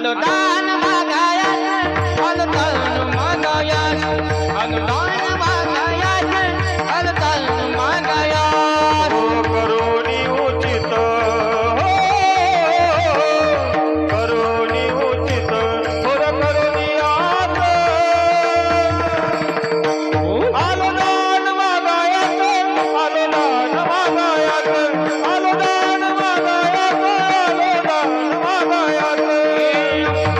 अनुदान मागाया अनुदान मागाया अनुदान